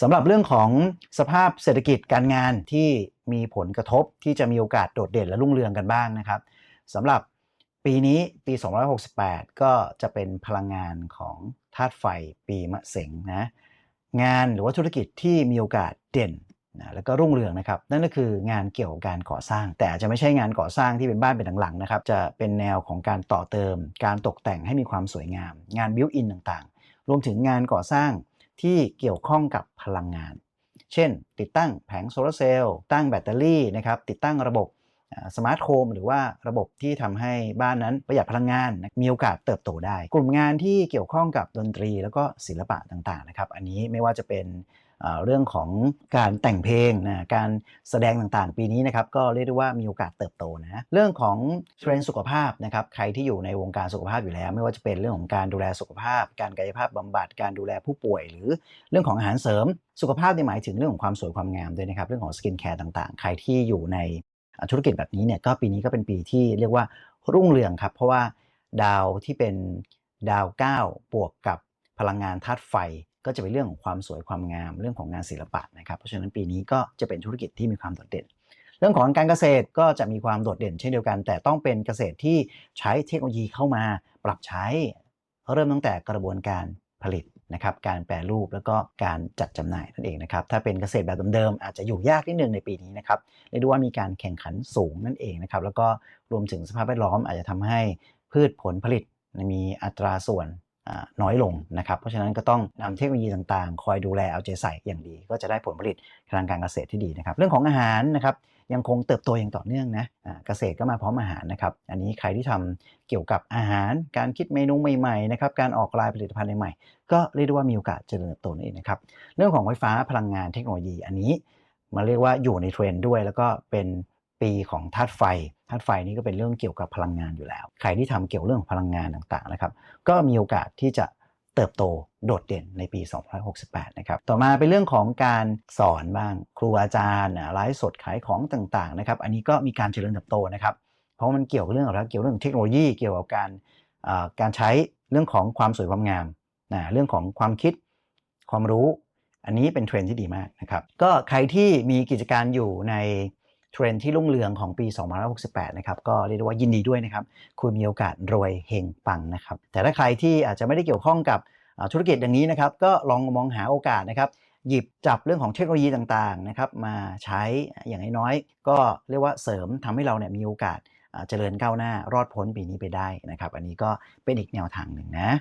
สำหรับเรื่องของสภาพเศรษฐกิจการงานที่มีผลกระทบที่จะมีโอกาสโดดเด่นและรุ่งเรืองกันบ้างนะครับสำหรับปีนี้ปี 268 ก็จะเป็นพลังงานของธาตุไฟปีมะเสงนะงานหรือว่าธุรกิจที่มีโอกาสเด่นนะแล้วก็รุ่งเรืองนะครับ นั่นก็คืองานเกี่ยวกับการก่อสร้าง แต่จะไม่ใช่งานก่อสร้างที่เป็นบ้านเป็นหลังๆนะครับ จะเป็นแนวของการต่อเติม การตกแต่งให้มีความสวยงาม งานบิวอินต่างๆ รวมถึงงานก่อสร้าง ที่เกี่ยวข้องกับพลังงาน เช่น ติดตั้งแผงโซลาร์เซลล์ตั้งแบตเตอรี่นะครับติดตั้งระบบ สมาร์ทโฮมหรือว่าระบบที่ทำให้บ้านนั้นประหยัดพลังงาน มีโอกาสเติบโตได้ กลุ่มงานที่เกี่ยวข้องกับดนตรี แล้วก็ศิลปะต่างๆนะครับอันนี้ไม่ว่าจะเป็นเรื่องของการแต่งเพลงนะการแสดงต่างๆ ปีนี้นะครับก็เรียกได้ว่ามีโอกาสเติบโตนะเรื่องของเทรนด์สุขภาพนะครับใครที่อยู่ในวงการสุขภาพอยู่แล้ว ไม่ว่าจะเป็นเรื่องของการดูแลสุขภาพ การกายภาพบำบัดการดูแลผู้ป่วย หรือเรื่องของอาหารเสริม สุขภาพในหมายถึงเรื่องของความสวยความงามด้วยนะครับเรื่องของสกินแคร์ต่างๆ ใครที่อยู่ใน ธุรกิจแบบนี้เนี่ยก็ปีนี้ก็เป็นปีที่เรียกว่ารุ่งเรืองครับ เพราะว่าดาวที่เป็นดาว 9 บวกกับพลังงานธาตุไฟ ก็จะเป็นเรื่องของความสวยความงามเรื่องของงานศิลปะนะครับ เพราะฉะนั้นปีนี้ก็จะเป็นธุรกิจที่มีความโดดเด่น เรื่องของการเกษตรก็จะมีความโดดเด่นเช่นเดียวกัน แต่ต้องเป็นเกษตรที่ใช้เทคโนโลยีเข้ามาปรับใช้ เริ่มตั้งแต่กระบวนการผลิต นะครับการแปรรูปแล้วก็การจัดจำหน่ายนั่นเองนะครับถ้าเป็นเกษตรแบบเดิมๆอาจจะอยู่ยากนิดนึงในปีนี้นะครับเรียกได้ว่ามีการแข่งขันสูงนั่นเองนะครับแล้วก็รวมถึงสภาพแวดล้อมอาจจะทำให้พืชผลผลิตมีอัตราส่วน น้อยลงนะครับเพราะฉะนั้นก็ต้องนำเทคโนโลยีต่างๆ คอยดูแลเอาใจใส่อย่างดี ก็จะได้ผลผลิตทางการเกษตรที่ดีนะครับ เรื่องของอาหารนะครับยังคงเติบโตอย่างต่อเนื่องนะเกษตรก็มาพร้อมอาหารนะครับ อันนี้ใครที่ทำเกี่ยวกับอาหาร การคิดเมนูใหม่ๆนะครับ การออกลายผลิตภัณฑ์ใหม่ๆ ก็เรียกได้ว่ามีโอกาสเจริญเติบโตนั่นเองนะครับ เรื่องของไฟฟ้าพลังงานเทคโนโลยีอันนี้มาเรียกว่าอยู่ในเทรนด์ด้วย แล้วก็เป็น ปีของธาตุไฟธาตุไฟนี้ก็เป็นเรื่องเกี่ยวกับพลังงานอยู่แล้ว ใครที่ทำเกี่ยวเรื่องพลังงานต่างๆนะครับ ก็มีโอกาสที่จะเติบโตโดดเด่นในปี 2568 นะครับ ต่อมาเป็นเรื่องของการสอนบ้าง ครูอาจารย์ไลฟ์สดขายของต่างๆนะครับ อันนี้ก็มีการเจริญเติบโตนะครับ เพราะมันเกี่ยวกับเรื่องอะไรเกี่ยวเรื่องเทคโนโลยี เกี่ยวกับการการใช้เรื่องของความสวยความงามนะเรื่องของความคิดความรู้ อันนี้เป็นเทรนที่ดีมากนะครับ ก็ใครที่มีกิจการอยู่ใน เทรนที่รุ่งเรืองของปี 2568 นะครับ ก็เรียกว่ายินดีด้วยนะครับ คุณมีโอกาสรวยเฮงปังนะครับ แต่ถ้าใครที่อาจจะไม่ได้เกี่ยวข้องกับธุรกิจอย่างนี้นะครับ ก็ลองมองหาโอกาสนะครับ หยิบจับเรื่องของเทคโนโลยีต่างๆนะครับมาใช้อย่างน้อยๆก็เรียกว่าเสริมทำให้เราเนี่ยมีโอกาสเจริญก้าวหน้ารอดพ้นปีนี้ไปได้นะครับ อันนี้ก็เป็นอีกแนวทางหนึ่งนะ